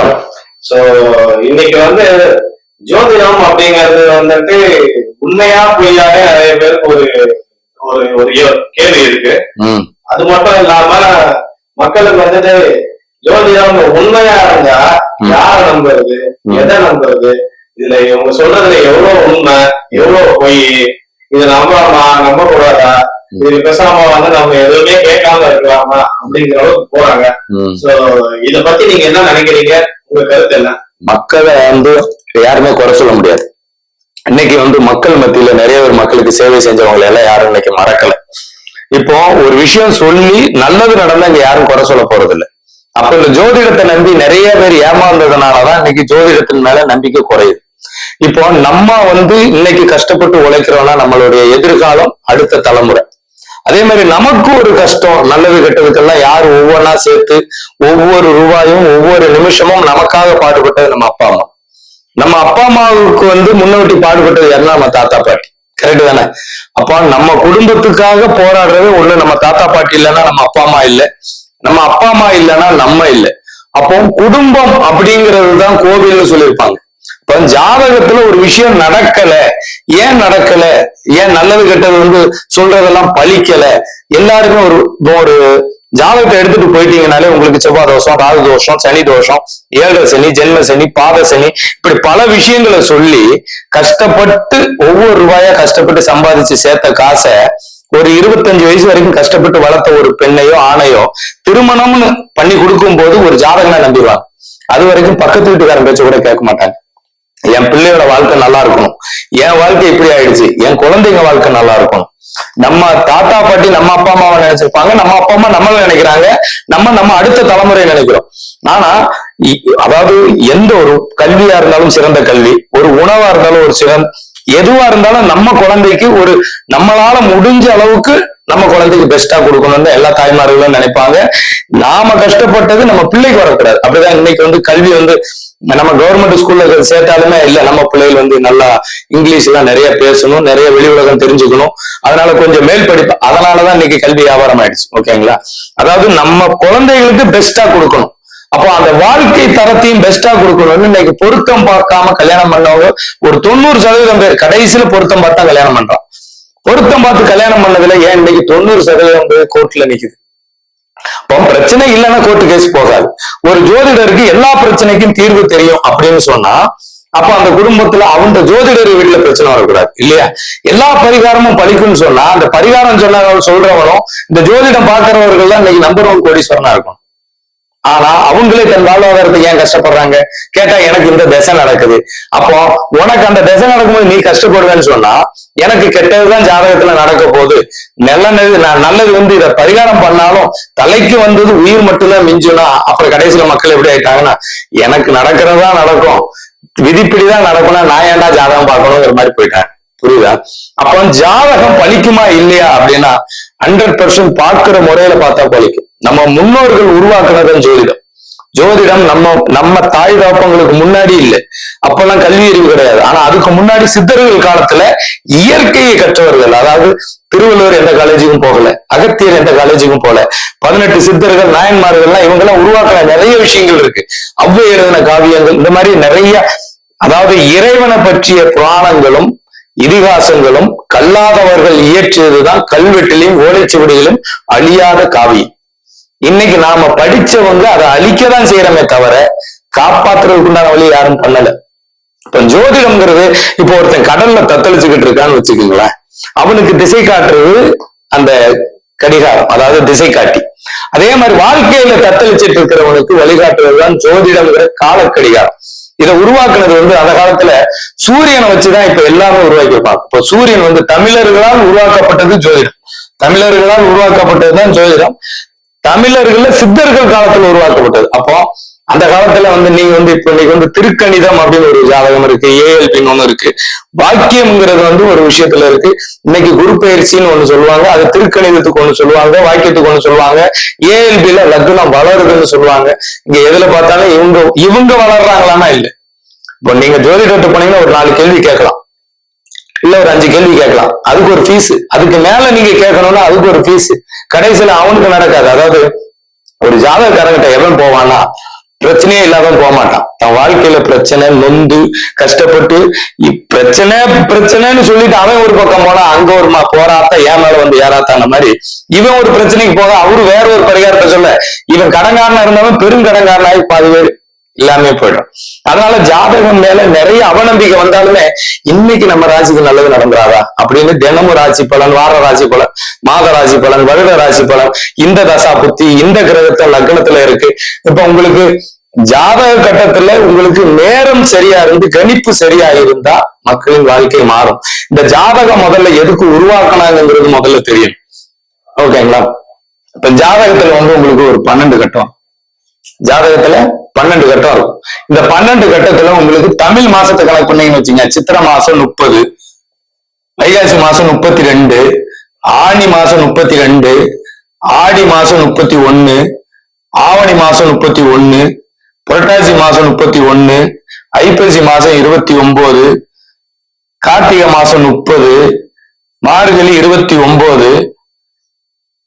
வணக்கம் சோ இன்னைக்கு வந்து ஜோதிடம் அப்படிங்கிறது வந்துட்டு உண்மையா பொய்யாவே நிறைய பேருக்கு ஒரு ஒரு கேள்வி இருக்கு அது மட்டும் இல்லாம மக்களுக்கு வந்துட்டு ஜோதிடம் உண்மையா இருந்தா. யார நம்புறது. எதை நம்புறது இதுல இவங்க சொல்றதுல எவ்வளவு உண்மை எவ்வளவு பொய் இது நம்பலாமா நம்ப கூடாதா இது பேசாம வந்து நம்ம எதுவுமே கேட்காம இருக்கலாமா அப்படிங்கிற அளவுக்கு போறாங்க. சோ இத பத்தி நீங்க என்ன நினைக்கிறீங்க? உங்க கருத்து என்ன? மக்களை வந்து யாருமே குறை சொல்ல முடியாது. இன்னைக்கு வந்து மக்கள் மத்தியில நிறைய பேர் மக்களுக்கு சேவை செஞ்சவங்களை எல்லாம் யாரும் இன்னைக்கு மறக்கல. இப்போ ஒரு விஷயம் சொல்லி நல்லது நடந்தா இங்க யாரும் குறை சொல்ல போறது இல்ல அப்ப இந்த ஜோதிடத்தை நம்பி நிறைய பேர் ஏமாந்ததுனாலதான் இன்னைக்கு ஜோதிடத்தின் மேல நம்பிக்கை குறையுது. இப்போ நம்ம வந்து இன்னைக்கு கஷ்டப்பட்டு உழைக்கிறோம்னா நம்மளுடைய எதிர்காலம் அடுத்த தலைமுறை. அதே மாதிரி நமக்கு ஒரு கஷ்டம் நல்லது கெட்டதுக்கெல்லாம் யார் ஒவ்வொன்றா சேர்த்து ஒவ்வொரு ரூபாயும் ஒவ்வொரு நிமிஷமும் நமக்காக பாடுபட்டது நம்ம அப்பா அம்மா. நம்ம அப்பா அம்மாவுக்கு வந்து முன்னோட்டி பாடுபட்டது யாருன்னா நம்ம தாத்தா பாட்டி. கரெக்ட் தானே? அப்போ நம்ம குடும்பத்துக்காக போராடுறது ஒண்ணு நம்ம தாத்தா பாட்டி இல்லைன்னா நம்ம அப்பா அம்மா இல்லை. நம்ம அப்பா அம்மா இல்லைன்னா நம்ம இல்லை. அப்போ குடும்பம் அப்படிங்கிறது தான் கோவில்னு சொல்லியிருப்பாங்க. இப்ப ஜாதகத்துல ஒரு விஷயம் நடக்கல. ஏன் நடக்கல? ஏன் நல்லது கெட்டது வந்து சொல்றதெல்லாம் பழிக்கல? எல்லாருமே ஒரு இப்போ ஒரு ஜாதகத்தை எடுத்துட்டு போயிட்டீங்கனாலே உங்களுக்கு செவ்வாய் தோஷம் ராகு தோஷம் சனி தோஷம் ஏழரை சனி ஜென்ம சனி பாத சனி இப்படி பல விஷயங்களை சொல்லி கஷ்டப்பட்டு ஒவ்வொரு ரூபாயா கஷ்டப்பட்டு சம்பாதிச்சு சேர்த்த காசை ஒரு இருபத்தஞ்சு வயசு வரைக்கும் கஷ்டப்பட்டு வளர்த்த ஒரு பெண்ணையோ ஆணையோ திருமணம்னு பண்ணி கொடுக்கும் போது ஒரு ஜாதகனை நம்பிடுவாங்க. அது வரைக்கும் பக்கத்து வீட்டுக்காரன் பேச்ச கூட கேட்க மாட்டாங்க. என் பிள்ளையோட வாழ்க்கை நல்லா இருக்கணும். என் வாழ்க்கை இப்படி ஆயிடுச்சு. என் குழந்தைங்க வாழ்க்கை நல்லா இருக்கணும். நம்ம தாத்தா பாட்டி நம்ம அப்பா அம்மாவை நினைச்சிருப்பாங்க. நம்ம அப்பா அம்மா நம்மள நினைக்கிறாங்க. நம்ம நம்ம அடுத்த தலைமுறை நினைக்கிறோம். ஆனா அதாவது எந்த ஒரு கல்வியா இருந்தாலும் சிறந்த கல்வி ஒரு உணவா இருந்தாலும் ஒரு சிறந்த எதுவா இருந்தாலும் நம்ம குழந்தைக்கு ஒரு நம்மளால முடிஞ்ச அளவுக்கு நம்ம குழந்தைக்கு பெஸ்டா கொடுக்கணும்னு எல்லா தாய்மார்களும் நினைப்பாங்க. நாம கஷ்டப்பட்டது நம்ம பிள்ளைக்கு வரக்கூடாது. அப்படிதான் இன்னைக்கு வந்து கல்வி வந்து நம்ம கவர்மெண்ட் ஸ்கூல்ல சேர்த்தாலுமே இல்ல நம்ம பிள்ளைகள் வந்து நல்லா இங்கிலீஷ் எல்லாம் நிறைய பேசணும் நிறைய வெளி உலகம் தெரிஞ்சுக்கணும். அதனால கொஞ்சம் மேல் படிப்பு அதனாலதான் இன்னைக்கு கல்வி வியாபாரம் ஆயிடுச்சு ஓகேங்களா? அதாவது நம்ம குழந்தைகளுக்கு பெஸ்டா கொடுக்கணும். அப்போ அந்த வாழ்க்கை தரத்தையும் பெஸ்டா கொடுக்கணும்னு இன்னைக்கு பொருத்தம் பார்க்காம கல்யாணம் பண்ணவங்க ஒரு தொண்ணூறு சதவீதம் பேர் கடைசியில பொருத்தம் பார்த்தா கல்யாணம் பண்றான். பொருத்தம் பார்த்து கல்யாணம் பண்ணதுல ஏன் இன்னைக்கு தொண்ணூறு சதவீதம் பேர் கோர்ட்ல நிக்குது? இப்போ பிரச்சனை இல்லைன்னா கோர்ட்டு கேஸ் போகாது. ஒரு ஜோதிடருக்கு எல்லா பிரச்சனைக்கும் தீர்வு தெரியும் அப்படின்னு சொன்னா அப்ப அந்த குடும்பத்துல அவங்க ஜோதிடர் வீட்டுல பிரச்சனை வரக்கூடாது இல்லையா? எல்லா பரிகாரமும் பழிக்கும்னு சொன்னா அந்த பரிகாரம் சொன்னவங்க சொல்றவரும் இந்த ஜோதிடம் பாக்குறவர்கள் தான் இன்னைக்கு நம்பர் ஒன் கோடீஸ்வரனா இருக்கும் ஆனா அவங்களே தன் வாழ்வாதாரத்துக்கு ஏன் கஷ்டப்படுறாங்க? கேட்டா எனக்கு இந்த திசை நடக்குது. அப்போ உனக்கு அந்த திசை நடக்கும்போது நீ கஷ்டப்படுவேன்னு சொன்னா எனக்கு கெட்டதுதான் ஜாதகத்துல நடக்க போகுது. நல்லது நான் நல்லது வந்து இதை பரிகாரம் பண்ணாலும் தலைக்கு வந்தது உயிர் மட்டும்தான் மிஞ்சுனா அப்புறம் கடைசியில மக்கள் எப்படி ஆயிட்டாங்கன்னா எனக்கு நடக்கிறதா நடக்கும். விதிப்படிதான் நடக்கும்னா நான் ஏன்டா ஜாதகம் பார்க்கணுங்கிற மாதிரி போயிட்டேன். புரியுதா? அப்ப ஜாதகம் பலிக்குமா இல்லையா அப்படின்னா ஹண்ட்ரட் பர்சன்ட் பார்க்கிற முறையில பார்த்தா பலிக்கும் நம்ம முன்னோர்கள் உருவாக்குனதும் ஜோதிடம். ஜோதிடம் நம்ம நம்ம தாய் தாப்பங்களுக்கு முன்னாடி இல்லை. அப்பெல்லாம் கல்வி அறிவு கிடையாது. ஆனா அதுக்கு முன்னாடி சித்தர்கள் காலத்துல இயற்கையை கற்றவர்கள் அதாவது திருவள்ளுவர் எந்த காலேஜுக்கும் போகல அகத்தியர் எந்த காலேஜுக்கும் போகல பதினெட்டு சித்தர்கள் நாயன்மார்கள்லாம் இவங்க எல்லாம் உருவாக்குன நிறைய விஷயங்கள் இருக்கு. அவ்வை எழுதின காவியங்கள் இந்த மாதிரி நிறைய அதாவது இறைவனை பற்றிய புராணங்களும் இதிகாசங்களும் கல்லாதவர்கள் இயற்றியதுதான் கல்வெட்டிலையும் ஓலைச்சுவடிகளும் அழியாத காவியம் இன்னைக்கு நாம படிச்சவங்க அதை அழிக்கதான் செய்யறமே தவிர காப்பாத்துறதுக்கு உண்டான வழி யாரும் பண்ணல. இப்ப ஜோதிடம்ங்கிறது இப்போ ஒருத்தன் கடல்ல தத்தளிச்சுக்கிட்டு இருக்கான்னு வச்சுக்கோங்களேன். அவனுக்கு திசை காட்டுறது அந்த கடிகாரம் அதாவது திசை காட்டி. அதே மாதிரி வாழ்க்கையில தத்தளிச்சிட்டு இருக்கிறவனுக்கு வழிகாட்டுறதுதான் ஜோதிடம்ங்கிற கால கடிகாரம் இதை உருவாக்குனது வந்து அந்த காலத்துல சூரியனை வச்சுதான் இப்ப எல்லாமே உருவாக்கியிருப்பாங்க. இப்போ சூரியன் வந்து தமிழர்களால் உருவாக்கப்பட்டது ஜோதிடம். தமிழர்களால் உருவாக்கப்பட்டதுதான் ஜோதிடம். தமிழர்கள்ல சித்தர்கள் காலத்துல உருவாக்கப்பட்டது. அப்போ அந்த காலத்துல வந்து நீங்க வந்து இப்ப இன்னைக்கு வந்து திருக்கணிதம் அப்படின்னு ஒரு ஜாதகம் இருக்கு ஏஎல்பின்னு ஒண்ணு இருக்கு. வாக்கியம்ங்கிறது வந்து ஒரு விஷயத்துல இருக்கு. இன்னைக்கு குரு பயிற்சின்னு ஒண்ணு சொல்லுவாங்க அது திருக்கணிதத்துக்கு ஒண்ணு சொல்லுவாங்க வாக்கியத்துக்கு ஒண்ணு சொல்லுவாங்க. ஏஎல்பில லக்னம் வளருதுன்னு சொல்லுவாங்க. இங்க எதுல பார்த்தாலும் இவங்க இவங்க வளர்றாங்களான்னா இல்ல. இப்போ நீங்க ஜோதிடத்தை போனீங்கன்னா ஒரு நாலு கேள்வி கேட்கலாம். இல்ல ஒரு அஞ்சு கேள்வி கேட்கலாம். அதுக்கு ஒரு ஃபீஸ் அதுக்கு மேல நீங்க கேட்கணும்னா அதுக்கு ஒரு ஃபீஸ் கடைசியில அவனுக்கு நடக்காது. அதாவது ஒரு ஜாதகக்காரங்கிட்ட எவன் போவான்னா பிரச்சனையே இல்லாதவன் போக மாட்டான். தன் வாழ்க்கையில பிரச்சனை நொந்து கஷ்டப்பட்டு பிரச்சனை பிரச்சனைன்னு சொல்லிட்டு அவன் ஒரு பக்கம் போனா அங்க ஒரு ம- ஏன் மேல வந்து ஏறாத்தான மாதிரி. இவன் ஒரு பிரச்சனைக்கு போக அவரு வேற ஒரு பரிகாரத்தை சொல்ல இவன் கடன்காரனா பெரும் பெருங்கடன்காரனாகி பாதி பேர் எல்லாமே போயிடும். அதனால ஜாதகம் மேல நிறைய அவநம்பிக்கை வந்தாலுமே இன்னைக்கு நம்ம ராசிக்கு நல்லது நடந்துராதா? அப்படின்னு தினமும் ராசி பலன் வார ராசி பலன் மாத ராசி பலன் வருட ராசி பலன் இந்த தசா புத்தி இந்த கிரகத்தை லக்னத்துல இருக்கு. இப்ப உங்களுக்கு ஜாதக கட்டத்துல உங்களுக்கு நேரம் சரியா இருந்து கணிப்பு சரியா இருந்தா மக்களின் வாழ்க்கை மாறும். இந்த ஜாதகம் முதல்ல எதுக்கு உருவாக்கினாங்கிறது முதல்ல தெரியும். ஓகேங்களா இப்ப ஜாதகத்துல வந்து உங்களுக்கு ஒரு பன்னெண்டு கட்டம். ஜாதகத்துல பன்னெண்டு கட்டம் இருக்கும். இந்த பன்னெண்டு கட்டத்துல உங்களுக்கு தமிழ் மாசத்தை கணக்கு பண்ணீங்கன்னு வச்சுங்க சித்திரை மாசம் முப்பது வைகாசி மாசம் முப்பத்தி ரெண்டு ஆணி மாசம் முப்பத்தி ரெண்டு ஆடி மாசம் முப்பத்தி ஒண்ணு ஆவணி மாசம் முப்பத்தி ஒண்ணு புரட்டாசி மாசம் முப்பத்தி ஒண்ணு ஐப்பசி மாசம் இருபத்தி ஒன்பது கார்த்திகை மாசம் முப்பது மார்கழி இருபத்தி ஒன்பது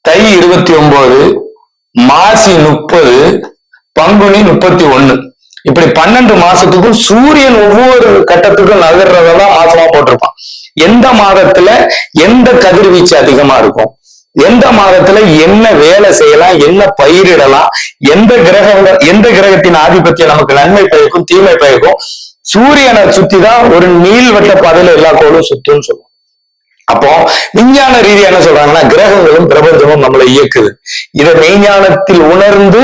தை இருபத்தி ஒன்பது மாசி முப்பது பங்குனி முப்பத்தி ஒண்ணு இப்படி பன்னெண்டு மாசத்துக்கும் சூரியன் ஒவ்வொரு கட்டத்துக்கும் நகர்றதெல்லாம் மாசமா போட்டிருப்பான். எந்த மாதத்துல எந்த கதிர்வீச்சு அதிகமா இருக்கும்? எந்த மாதத்துல என்ன வேலை செய்யலாம்? என்ன பயிரிடலாம்? எந்த கிரகங்கள் எந்த கிரகத்தின் ஆதிபத்தியம் நமக்கு நன்மை பயக்கும் தீமை பயக்கும்? சூரியனை சுத்திதான் ஒரு நீள்வட்ட பாதையில எல்லா கோளும் சுத்தும்னு சொல்லுவோம். அப்போ விஞ்ஞான ரீதியா என்ன சொல்றாங்கன்னா கிரகங்களும் பிரபஞ்சமும் நம்மளை இயக்குது. இதை மெய்ஞானத்தில் உணர்ந்து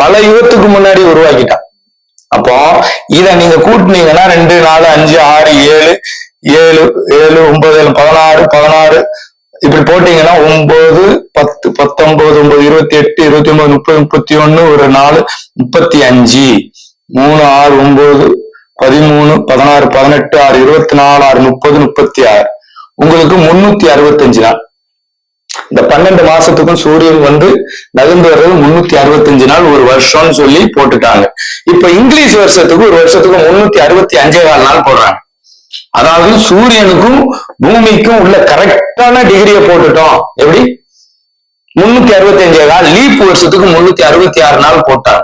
பல யுகத்துக்கு முன்னாடி உருவாக்கிட்டான். அப்போ இத நீங்க கூட்டினீங்கன்னா ரெண்டு நாலு அஞ்சு ஆறு ஏழு ஏழு ஏழு ஒன்பது ஏழு பதினாறு பதினாறு இப்படி போட்டீங்கன்னா ஒன்பது பத்து பத்தொன்பது ஒன்பது இருபத்தி எட்டு இருபத்தி ஒன்பது முப்பது முப்பத்தி ஒண்ணு ஒரு நாலு முப்பத்தி அஞ்சு. மூணு ஆறு ஒன்பது பதிமூணு பதினாறு பதினெட்டு ஆறு இருபத்தி நாலு ஆறு முப்பது முப்பத்தி ஆறு. உங்களுக்கு முன்னூத்தி அறுபத்தஞ்சு நாள் இந்த பன்னெண்டு மாசத்துக்கும் சூரியன் வந்து நகர்ந்து வர்றது முன்னூத்தி அறுபத்தஞ்சு நாள் ஒரு வருஷம்னு சொல்லி போட்டுட்டாங்க. இப்ப இங்கிலீஷ் வருஷத்துக்கு ஒரு வருஷத்துக்கு முன்னூத்தி அறுபத்தி அஞ்சே கால் நாள் போடுறாங்க. அதாவது சூரியனுக்கும் பூமிக்கும் உள்ள கரெக்டான டிகிரியை போட்டுட்டோம். எப்படி? முன்னூத்தி அறுபத்தி அஞ்சே கால் லீப் வருஷத்துக்கு முன்னூத்தி அறுபத்தி ஆறு நாள் போட்டாங்க.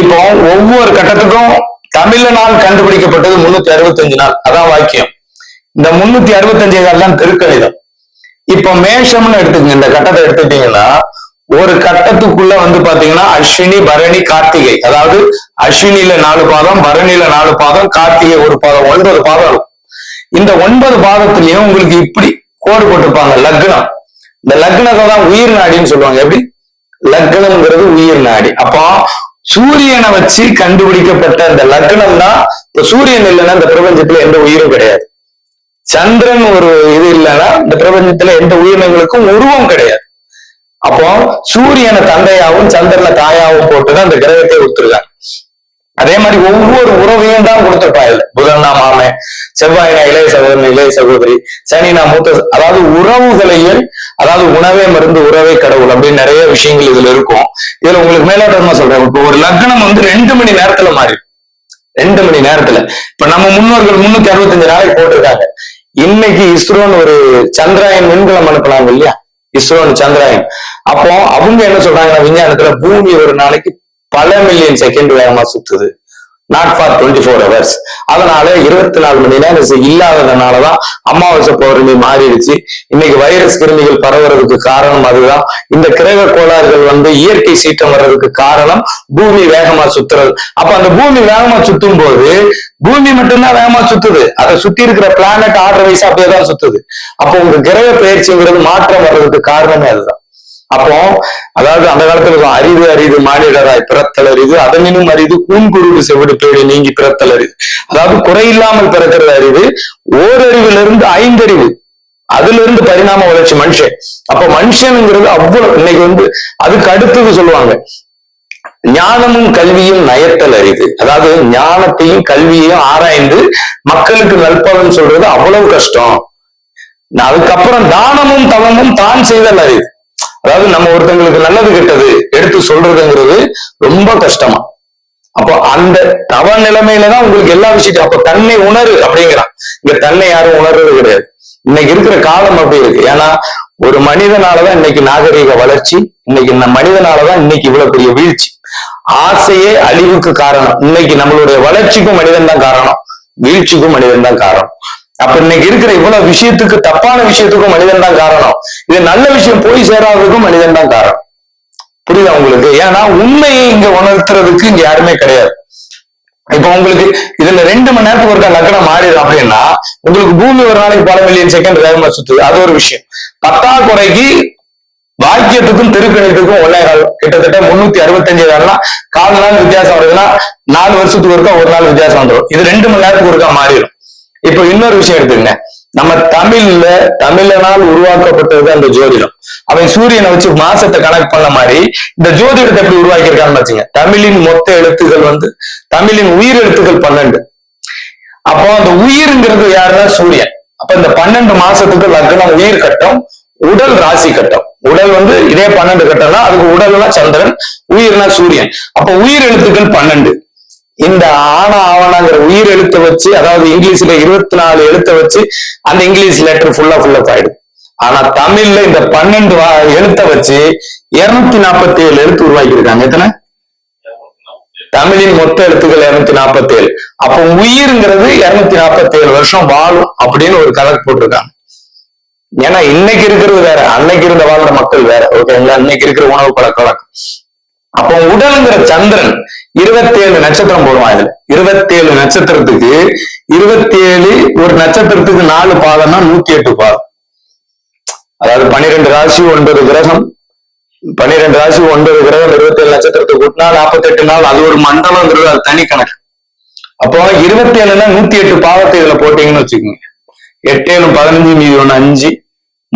இப்போ ஒவ்வொரு கட்டத்துக்கும் தமிழ்ல நாள் கண்டுபிடிக்கப்பட்டது முன்னூத்தி அறுபத்தஞ்சு நாள். அதான் வாக்கியம். இந்த முன்னூத்தி அறுபத்தஞ்சே கால் தான் திருக்கணிதம் இப்ப மேஷம்னு எடுத்துக்கங்க இந்த கட்டத்தை எடுத்துட்டீங்கன்னா ஒரு கட்டத்துக்குள்ள வந்து பாத்தீங்கன்னா அஸ்வினி பரணி கார்த்திகை. அதாவது அஸ்வினில நாலு பாதம் பரணியில நாலு பாதம் கார்த்திகை ஒரு பாதம் ஒன்பது பாதம் இருக்கும். இந்த ஒன்பது பாதத்திலயும் உங்களுக்கு இப்படி கோடு போட்டிருப்பாங்க லக்னம். இந்த லக்னத்தை தான் உயிர் நாடின்னு சொல்லுவாங்க எப்படி? லக்னம்ங்கிறது உயிர் நாடி. அப்போ சூரியனை வச்சு கண்டுபிடிக்கப்பட்ட இந்த லக்னம் தான் இப்ப சூரியன் இல்லைன்னா இந்த பிரபஞ்சத்துல எந்த உயிரும் கிடையாது. சந்திரன் ஒரு இது இல்லைன்னா இந்த பிரபஞ்சத்துல எந்த உயிரினங்களுக்கும் உருவம் கிடையாது. அப்போ சூரியனை தந்தையாவும் சந்திரனை தாயாவும் போட்டுதான் அந்த கிரகத்தை ஒத்துருக்காங்க அதே மாதிரி ஒவ்வொரு உறவையும் தான் கொடுத்துருப்பா இல்ல புதன்னா மாமன் செவ்வாயினா இளைய சகோதரன் இளைய சகோதரி சனினா மூத்த அதாவது உறவுகளையும் அதாவது உணவே மருந்து உறவே கடவுள் அப்படின்னு நிறைய விஷயங்கள் இதுல இருக்கும். இதுல உங்களுக்கு மேலோட்டமா சொல்றேன். இப்போ ஒரு லக்னம் வந்து ரெண்டு மணி நேரத்துல மாறி ரெண்டு மணி நேரத்துல. இப்ப நம்ம முன்னோர்கள் முன்னூத்தி அறுபத்தஞ்சு நாளைக்கு போட்டிருக்காங்க. இன்னைக்கு இஸ்ரோன்னு ஒரு சந்திராயன் விண்கலம் அனுப்புனாங்க இல்லையா? இஸ்ரோன்னு சந்திராயன். அப்போ அவங்க என்ன சொல்றாங்கன்னா விஞ்ஞானத்துல பூமி ஒரு நாளைக்கு பல மில்லியன் செகண்ட் வேகமா சுத்துது. Not for twenty four hours அதனால இருபத்தி நாலு மணி நேரம் இல்லாததுனாலதான் அமாவாசை பௌர்ணமி மாறிடுச்சு. இன்னைக்கு வைரஸ் கிருமிகள் பரவுறதுக்கு காரணம் அதுதான். இந்த கிரக கோளாறுகள் வந்து இயற்கை சீற்றம் வர்றதுக்கு காரணம் பூமி வேகமா சுத்துறது. அப்ப அந்த பூமி வேகமா சுத்தும் போது பூமி மட்டும்தான் வேகமா சுத்துது. அதை சுத்தி இருக்கிற பிளானட் ஆர்டர் வைஸ் அப்படியே தான் சுத்துது. அப்போ உங்க கிரக பயிற்சிங்கிறது மாற்றம் வர்றதுக்கு காரணமே அதுதான். அப்போ அதாவது அந்த காலத்துல இருக்கும், அரிது அரிது மாநிலராய் பிறத்தல் அரிது அதனினும் அரிது கூன்குருடு செவிடு பேடி நீங்கி பிறத்தல் அரிது அதாவது குறையில்லாமல் பிறக்கிறது அறிவு ஓரறிவுல இருந்து ஐந்தறிவு. அதுல இருந்து பரிணாம வளர்ச்சி மனுஷன். அப்ப மனுஷனுங்கிறது அவ்வளவு இன்னைக்கு வந்து அதுக்கு அடுத்தது சொல்லுவாங்க. ஞானமும் கல்வியும் நயத்தல் அறிவு அதாவது ஞானத்தையும் கல்வியையும் ஆராய்ந்து மக்களுக்கு நற்பலன் சொல்றது அவ்வளவு கஷ்டம். அதுக்கப்புறம் தானமும் தவமும் தான் செய்தல் அரிது. அதாவது நம்ம ஒருத்தங்களுக்கு நல்லது கெட்டது எடுத்து சொல்றதுங்கிறது ரொம்ப கஷ்டமா. அப்போ அந்த தவ நிலைமையில தான் உங்களுக்கு எல்லா விஷயத்தையும் அப்ப தன்னை உணரு அப்படிங்கிறான். இங்க தன்னை யாரும் உணர்றது கிடையாது. இன்னைக்கு இருக்கிற காலம் அப்படி இருக்கு. ஏன்னா ஒரு மனிதனாலதான் இன்னைக்கு நாகரீக வளர்ச்சி இன்னைக்கு இந்த மனிதனாலதான் இன்னைக்கு இவ்வளவு பெரிய வீழ்ச்சி. ஆசையே அழிவுக்கு காரணம். இன்னைக்கு நம்மளுடைய வளர்ச்சிக்கும் மனிதன் தான் காரணம். வீழ்ச்சிக்கும் மனிதன் தான் காரணம். அப்ப இன்னைக்கு இருக்கிற இவ்வளவு விஷயத்துக்கு தப்பான விஷயத்துக்கும் மனிதன் தான் காரணம். இது நல்ல விஷயம் போய் சேராததுக்கும் மனிதன் தான் காரணம். புரியுதா உங்களுக்கு? ஏன்னா உண்மையை இங்க உணர்த்துறதுக்கு இங்க யாருமே கிடையாது. இப்ப உங்களுக்கு இதுல ரெண்டு மணி நேரத்துக்கு ஒருக்கா லக்கணம் மாறிடும் அப்படின்னா உங்களுக்கு பூமி ஒரு நாளைக்கு பல மில்லியன் செகண்ட் வேகமா சுத்துது. அது ஒரு விஷயம். பத்தாக்குறைக்கு வாக்கியத்துக்கும் திருக்கணித்துக்கும் ஒன்னே கால் கிட்டத்தட்ட முன்னூத்தி அறுபத்தஞ்சு நாள்னா கால் நாள் வித்தியாசம் வருதுன்னா நாலு வருஷத்துக்கு ஒருக்கா ஒரு நாள் வித்தியாசம் வந்துடும் இது ரெண்டு மணி நேரத்துக்கு ஒருக்கா மாறிடும். இப்போ இன்னொரு விஷயம் எடுத்துங்க நம்ம தமிழ்ல தமிழனால் உருவாக்கப்பட்டது அந்த ஜோதிடம். அவன் சூரியனை வச்சு மாசத்தை கணக்கு பண்ண மாதிரி இந்த ஜோதிடத்தை எப்படி உருவாக்கியிருக்கான்னு வச்சுங்க தமிழின் மொத்த எழுத்துக்கள் வந்து தமிழின் உயிர் எழுத்துக்கள் பன்னெண்டு. அப்போ அந்த உயிர்ங்கிறது யாருன்னா சூரியன். அப்ப இந்த பன்னெண்டு மாசத்துக்கு லக்னம் உயிர் கட்டம் உடல் ராசி கட்டம். உடல் வந்து இதே பன்னெண்டு கட்டம்னா அதுக்கு உடல்னா சந்திரன் உயிர்னா சூரியன். அப்ப உயிர் எழுத்துக்கள் பன்னெண்டு. இந்த ஆனா ஆவணாங்கிற உயிர் எழுத்த வச்சு அதாவது இங்கிலீஷ்ல இருபத்தி நாலு எழுத்த வச்சு அந்த இங்கிலீஷ் லெட்டர் ஃபுல்லா ஃபுல்லப் ஆயிடும் ஆனா தமிழ்ல இந்த பன்னெண்டு எழுத்த வச்சு இருநூத்தி நாற்பத்தி ஏழு எழுத்து உருவாக்கி இருக்காங்க எத்தனை? தமிழின் மொத்த எழுத்துக்கள் இருநூத்தி நாற்பத்தி ஏழு அப்ப உயிர்ங்கிறது இருநூத்தி நாற்பத்தி ஏழு வருஷம் வாழும் அப்படின்னு ஒரு கணக்கு போட்டிருக்காங்க. ஏன்னா இன்னைக்கு இருக்கிறது வேற அன்னைக்கு இருந்த வாழ்ற மக்கள் வேற. ஓகேங்களா? இன்னைக்கு இருக்கிற உணவு பழக்க வழக்கம். அப்போ உடல்ங்கிற சந்திரன் இருபத்தி ஏழு நட்சத்திரம் போடுவான் இதுல. இருபத்தி ஏழு நட்சத்திரத்துக்கு இருபத்தி ஏழு ஒரு நட்சத்திரத்துக்கு நாலு பாதம்னா நூத்தி எட்டு பாதம். அதாவது பனிரெண்டு ராசி ஒன்பது கிரகம். பன்னிரெண்டு ராசி ஒன்பது கிரகம் இருபத்தி ஏழு நட்சத்திரத்துக்கு கூட்டினா நாற்பத்தி எட்டு நாள். அது ஒரு மண்டலங்கிறது அது தனி கணக்கு. அப்போ இருபத்தி ஏழுனா நூத்தி எட்டு பாவத்தை இதுல போட்டீங்கன்னு வச்சுக்கோங்க. எட்டு ஏழு பதினஞ்சு மீதி ஒண்ணு அஞ்சு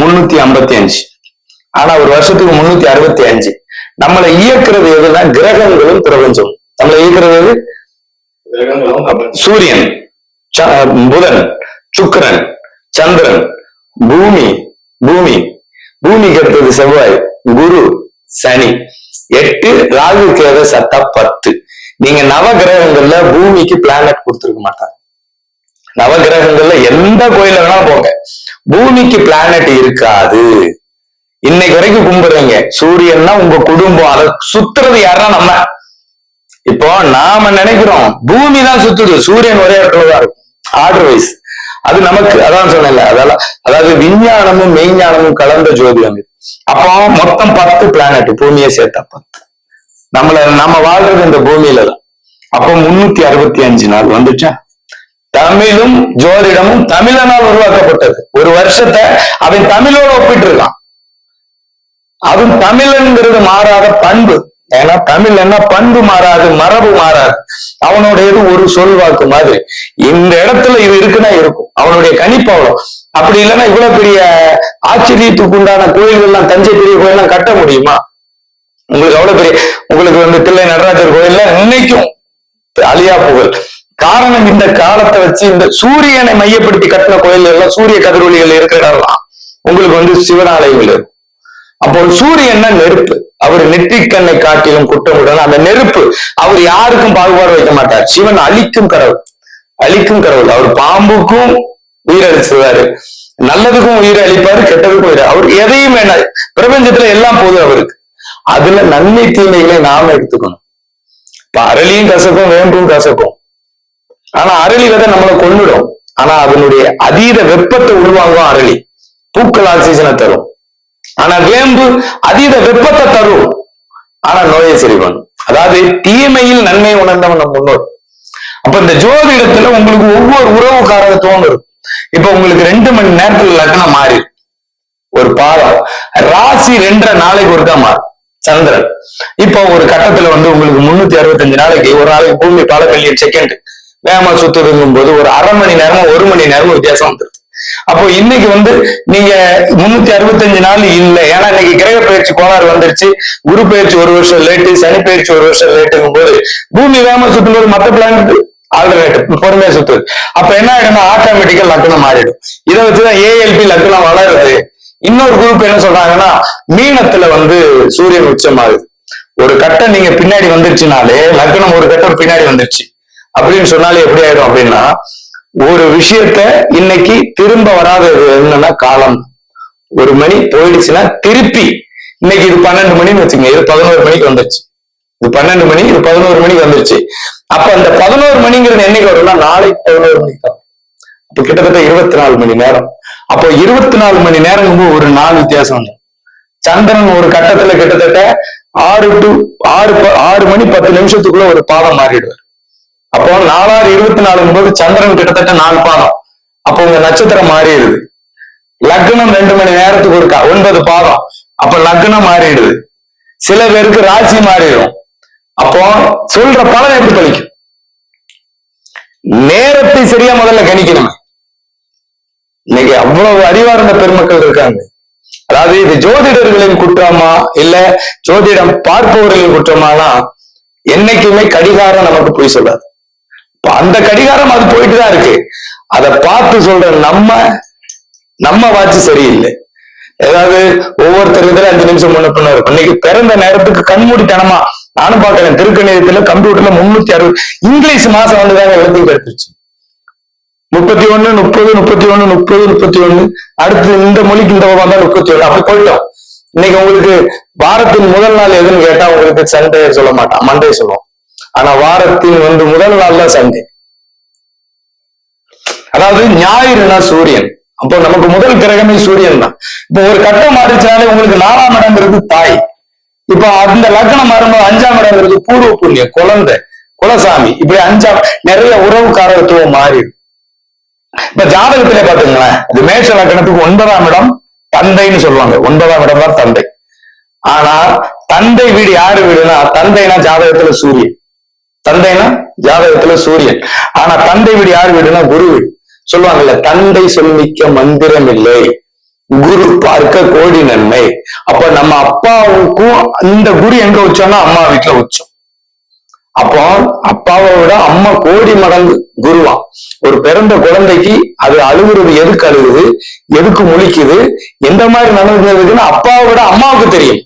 முன்னூத்தி ஐம்பத்தி அஞ்சு. ஆனா ஒரு வருஷத்துக்கு முன்னூத்தி அறுபத்தி அஞ்சு. நம்மளை இயக்குறது எதுனா கிரகங்களும் பிரபஞ்சம் நம்மளை இயக்குறது எது. சூரியன் புதன் சுக்கிரன் சந்திரன் பூமி பூமி. பூமிக்கு அடுத்தது செவ்வாய் குரு சனி. எட்டு ராகு கேத சத்தா பத்து. நீங்க நவ கிரகங்கள்ல பூமிக்கு பிளானட் கொடுத்துருக்க மாட்டாங்க. நவ கிரகங்கள்ல எந்த கோயில வேணா போங்க. பூமிக்கு பிளானட் இருக்காது. இன்னைக்கு வரைக்கும் கும்பிடுறீங்க சூரியன்னா உங்க குடும்பம். அதை சுத்துறது யாருன்னா நம்ம. இப்போ நாம நினைக்கிறோம் பூமி தான் சுத்துது. சூரியன் ஒரே இடத்துல தான் இருக்கும். ஆர்டர் வைஸ் அது நமக்கு அதான் சொன்னேன்ல அதெல்லாம் அதாவது விஞ்ஞானமும் மெய்ஞானமும் கலந்த ஜோதிடம் இது அப்போ மொத்தம் பத்து பிளானட் பூமியை சேர்த்தா பத்து. நம்மள நம்ம வாழ்றது இந்த பூமியில தான். அப்போ முன்னூத்தி அறுபத்தி அஞ்சு நாள் வந்துச்சா? தமிழும் ஜோதிடமும் தமிழனால் உருவாக்கப்பட்டது. ஒரு வருஷத்தை அவன் தமிழோட ஒப்பிட்டு இருக்கான். அதுவும் தமிழன்கிறது மாறாத பண்பு. ஏன்னா தமிழ் என்ன பண்பு மாறாது மரபு மாறாது. அவனுடையது ஒரு சொல்வாக்கு மாதிரி. இந்த இடத்துல இது இருக்குன்னா இருக்கும். அவனுடைய கணிப்பு அவ்வளவு அப்படி இல்லைன்னா இவ்வளவு பெரிய ஆச்சரியத்துக்கு உண்டான கோயில்கள்லாம் தஞ்சை பெரிய கோயில்லாம் கட்ட முடியுமா? உங்களுக்கு அவ்வளவு பெரிய உங்களுக்கு வந்து தில்லை நடராஜர் கோயில்ல இன்னைக்கும் அழியா புகழ். காரணம் இந்த காலத்தை வச்சு இந்த சூரியனை மையப்படுத்தி கட்டின கோயில் எல்லாம் சூரிய கதிரொலிகள் இருக்கிற இடம்லாம். உங்களுக்கு வந்து சிவனாலயங்கள் இருக்கும். அப்போ சூரியன்னா நெருப்பு. அவர் நெற்றிக்கண்ணை காட்டிலும் குற்றமுடன். அந்த நெருப்பு அவர் யாருக்கும் பாகுபாடு வைக்க மாட்டார். சிவன் அழிக்கும் கடவுள். அழிக்கும் கடவுள். அவர் பாம்புக்கும் உயிர் நல்லதுக்கும் உயிரை அழிப்பாரு கெட்டதுக்கும் உயிர். அவர் எதையும் வேணாது பிரபஞ்சத்துல எல்லாம் போதும் அவருக்கு. அதுல நன்மை தீமைகளை நாம எடுத்துக்கணும். இப்ப அரளியும் கசக்கும் வேம்பும் கசக்கும் ஆனா அரளி விதை நம்மளை கொண்டுடும் ஆனா அதனுடைய அதீத வெப்பத்தை உருவாகும் அரளி. பூக்கள் ஆக்சிஜனை தரும். ஆனா வேம்பு அதீத வெப்பத்தை தரும். ஆனா நோயை சரி பண்ணும். அதாவது தீமையில் நன்மை உணர்ந்தவன் நம் முன்னோர். அப்ப இந்த ஜோதிடத்துல உங்களுக்கு ஒவ்வொரு உறவு காரகத்துவம் இருக்கும். இப்ப உங்களுக்கு ரெண்டு மணி நேரத்துல லக்னம் மாறி. ஒரு பாதம் ராசி ரெண்டரை நாளைக்கு ஒருக்கா மாறும். சந்திரன். இப்போ ஒரு கட்டத்துல வந்து உங்களுக்கு முன்னூத்தி அறுபத்தஞ்சு நாளைக்கு ஒரு நாளைக்கு பூமி பல மில்லியன் செகண்ட் வேகமா சுத்துதுங்கும் போது ஒரு அரை மணி நேரம் ஒரு மணி நேரம் வித்தியாசம் வந்துடும் அப்போ இன்னைக்கு வந்து நீங்க முன்னூத்தி அறுபத்தஞ்சு நாள் இல்லை. ஏன்னா இன்னைக்கு கிரக பயிற்சி கோளாறு வந்துருச்சு. குரு பயிற்சி ஒரு வருஷம் லேட்டு சனி பயிற்சி ஒரு வருஷம் லேட்டுங்கும் போது பூமி வேகமா சுத்தும் போது மத்த பிளானட் ஆல்டர்னேட் பொறுமையா சுத்துது அப்ப என்ன ஆயிடும்னா ஆட்டோமேட்டிக்கா லக்னம் மாறிடும். இதை வச்சுதான் ஏஎல்பி லக்னம் வளருது. இன்னொரு குரூப் என்ன சொல்றாங்கன்னா மீனத்துல வந்து சூரியன் உச்சமாகுது. ஒரு கட்டம் நீங்க பின்னாடி வந்துருச்சுனாலே லக்னம் ஒரு கட்டம் பின்னாடி வந்துருச்சு. அப்படின்னு சொன்னாலே எப்படி ஆயிடும் அப்படின்னா ஒரு விஷயத்த இன்னைக்கு திரும்ப வராதது என்னன்னா காலம். ஒரு மணி போயிடுச்சுன்னா திருப்பி இன்னைக்கு இது பன்னெண்டு மணின்னு வச்சுங்க இது பதினோரு மணிக்கு வந்துருச்சு. இது பன்னெண்டு மணி இது பதினோரு மணிக்கு வந்துருச்சு. அப்ப அந்த பதினோரு மணிங்கிறது என்னைக்கு வரும்னா நாளைக்கு பதினோரு மணிக்கு தான். அப்ப கிட்டத்தட்ட இருபத்தி நாலு மணி நேரம். அப்போ இருபத்தி நாலு மணி நேரம் ஒரு நாள் வித்தியாசம் வந்து சந்திரன் ஒரு கட்டத்துல கிட்டத்தட்ட ஆறு டு ஆறு ஆறு மணி பத்து நிமிஷத்துக்குள்ள ஒரு பாதம் மாறிடுவார் அப்போ நாலாறு இருபத்தி நாலு போது சந்திரன் கிட்டத்தட்ட நாலு பாதம். அப்போ உங்க நட்சத்திரம் மாறிடுது. லக்னம் ரெண்டு மணி நேரத்துக்கு ஒருக்கா? ஒன்பது பாதம். அப்ப லக்னம் மாறிடுது. சில பேருக்கு ராசி மாறிடும். அப்போ சொல்ற பலன் எப்படி பலிக்கும் நேரத்தை சரியா முதல்ல கணிக்கணும். இன்னைக்கு அவ்வளவு அறிவார்ந்த பெருமக்கள் இருக்காங்க. அதாவது இது ஜோதிடர்களின் குற்றமா? இல்ல ஜோதிடம் பார்ப்பவர்களின் குற்றமானா? என்னைக்குமே கடிகாரம் நமக்கு போய் சொல்லாது. அந்த கடிகாரம் அது போயிட்டு தான் இருக்கு. அதை பார்த்து சொல்ற நம்ம நம்ம வாட்ச் சரியில்லை. ஏதாவது ஒவ்வொருத்தர் இதுல அஞ்சு நிமிஷம் முன்ன பின்ன இருக்கும். இன்னைக்கு பிறந்த நேரத்துக்கு கண்மூடித்தனமா நானும் பாக்குறேன் திருக்கணிதத்துல கம்ப்யூட்டர்ல முன்னூத்தி அறுபது இங்கிலீஷ் மாசம் வந்துதாங்க எழுதி எடுத்துருச்சு முப்பத்தி ஒண்ணு முப்பது முப்பத்தி ஒண்ணு முப்பது முப்பத்தி ஒண்ணு. அடுத்து இந்த மொழிக்கு இந்த வந்தா முப்பத்தி ஒண்ணு. அப்படி போயிட்டோம். இன்னைக்கு உங்களுக்கு வாரத்தின் முதல் நாள் எதுன்னு கேட்டா உங்களுக்கு சண்டே சொல்ல மாட்டான். மண்டே சொல்லுவோம். ஆனா வாரத்தின் வந்து முதல் நாள் தான் சண்டே. அதாவது ஞாயிறுனா சூரியன். அப்போ நமக்கு முதல் கிரகமே சூரியன் தான். இப்போ ஒரு கட்டம் மாறிச்சாலே உங்களுக்கு நாலாம் இடங்கிறது தாய். இப்போ அந்த லக்னம் மாறும்போது அஞ்சாம் இடங்கிறது பூர்வ புண்ணியம் குழந்தை குலசாமி. இப்படி அஞ்சாம் நிறைய உறவுக்காரத்துவம் மாறிடும் இப்ப ஜாதகத்திலே பாத்துங்களேன் இது மேஷ லக்னத்துக்கு ஒன்பதாம் இடம் தந்தைன்னு சொல்லுவாங்க. ஒன்பதாம் இடம் தான் தந்தை. ஆனா தந்தை வீடு யாரு வீடுனா தந்தைனா ஜாதகத்துல சூரியன். தந்தைனா ஜாதகத்துல சூரியன். ஆனா தந்தை வீடு யார் வீடுனா குரு வீடு. சொல்லுவாங்கல்ல தந்தை சொல்மிக்க மந்திரம் இல்லை. குரு பார்க்க கோடி நன்மை. அப்ப நம்ம அப்பாவுக்கும் இந்த குரு எங்க வச்சோம்னா அம்மா வீட்டுல வச்சோம் அப்போ அப்பாவை விட அம்மா கோடி மடங்கு குருவா. ஒரு பிறந்த குழந்தைக்கு அது அழுகுறது எதுக்கு அழுகுது? எதுக்கு முழிக்குது? எந்த மாதிரி நடந்ததுக்குன்னு அப்பாவை விட அம்மாவுக்கு தெரியும்.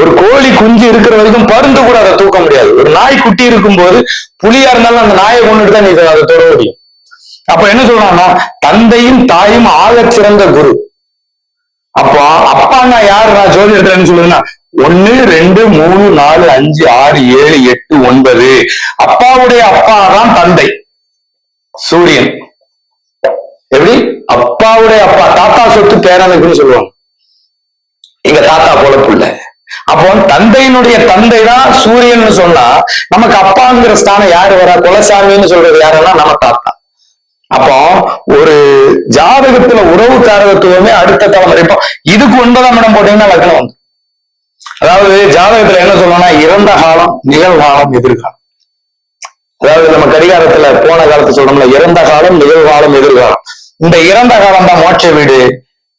ஒரு கோழி குஞ்சு இருக்கிற வரைக்கும் பருந்து கூட அதை தூக்க முடியாது. ஒரு நாய் குட்டி இருக்கும்போது புலியா இருந்தாலும் அந்த நாயை கொண்டுட்டு தான் நீ அதை தொட முடியும். அப்ப என்ன சொல்றாங்கன்னா தந்தையும் தாயும் ஆக சிறந்த குரு. அப்போ அப்பான்னா யாரு நான் ஜோதி என்ன சொல்லுதுன்னா ஒன்னு ரெண்டு மூணு நாலு அஞ்சு ஆறு ஏழு எட்டு ஒன்பது. அப்பாவுடைய அப்பா தான் தந்தை. சூரியன். எப்படி? அப்பாவுடைய அப்பா. தாத்தா சொத்து பேரனுக்குன்னு சொல்லுவாங்க. எங்க தாத்தா போல புள்ள. அப்போ தந்தையினுடைய தந்தை தான் சூரியன் சொன்னா நமக்கு அப்பாங்கிற ஸ்தானம் யாரு வரா? குலசாமின்னு சொல்றது யாருன்னா நம்ம தாத்தா. அப்போ ஒரு ஜாதகத்துல உறவு காரகத்துவமே அடுத்த தலைமுறை. இப்போ இதுக்கு ஒன்பதாம் இடம் போட்டீங்கன்னா லக்னம் வந்து. அதாவது ஜாதகத்துல என்ன சொல்லணும்னா இறந்த காலம் நிகழ்காலம் எதிர்காலம். அதாவது நம்ம கடிகாரத்துல போன காலத்தை சொல்றோம்ல இறந்த காலம் நிகழ்காலம் எதிர்காலம். இந்த இறந்த காலம் தான் மோட்ச வீடு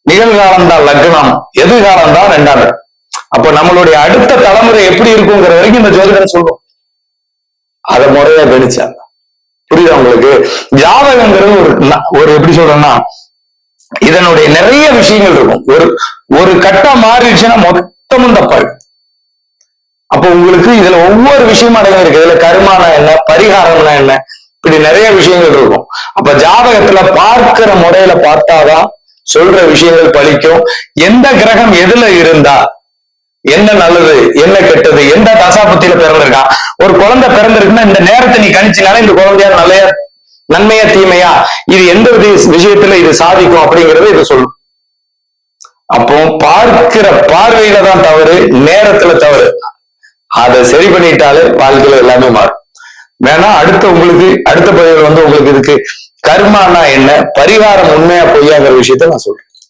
நிகழ்காலம் தான் லக்னம் எதிர்காலம் தான் ரெண்டாம் இடம். அப்ப நம்மளுடைய அடுத்த தலைமுறை எப்படி இருக்குங்கிற வரைக்கும் இந்த ஜோதிடம் சொல்லும். அதை முறையா கணிச்சா. புரியுதா உங்களுக்கு? ஜாதகங்கிறது ஒரு ஒரு எப்படி சொல்றேன்னா இதனுடைய நிறைய விஷயங்கள் இருக்கும். ஒரு ஒரு கட்டம் மாறிடுச்சுன்னா மொத்தமும் தப்பாரு அப்போ உங்களுக்கு இதுல ஒவ்வொரு விஷயமும் அடங்கி இருக்கு. இதுல கருமானா என்ன பரிகாரம்னா என்ன இப்படி நிறைய விஷயங்கள் இருக்கும். அப்ப ஜாதகத்துல பார்க்கிற முறையில பார்த்தாதான் சொல்ற விஷயங்கள் பலிக்கும் எந்த கிரகம் எதுல இருந்தா என்ன நல்லது என்ன கெட்டது எந்த தசாபத்தியில பிறந்திருக்கான் ஒரு குழந்தை பிறந்திருக்குன்னா இந்த நேரத்தை நீ கணிச்சினால இந்த குழந்தையா நல்லையா நன்மையா தீமையா? இது எந்த விஷயத்துல இது சாதிக்கும் அப்படிங்கறத இது சொல்லும். அப்போ பார்க்கிற பார்வையில தான் தவறு நேரத்துல தவறு. அதை சரி பண்ணிட்டாலே வாழ்க்கையில எல்லாமே மாறும். வேணா அடுத்த உங்களுக்கு அடுத்த பதிவில் வந்து உங்களுக்கு இதுக்கு கர்மானா என்ன? பரிகாரம் உண்மையா பொய்யாங்கிற விஷயத்த நான் சொல்றேன்.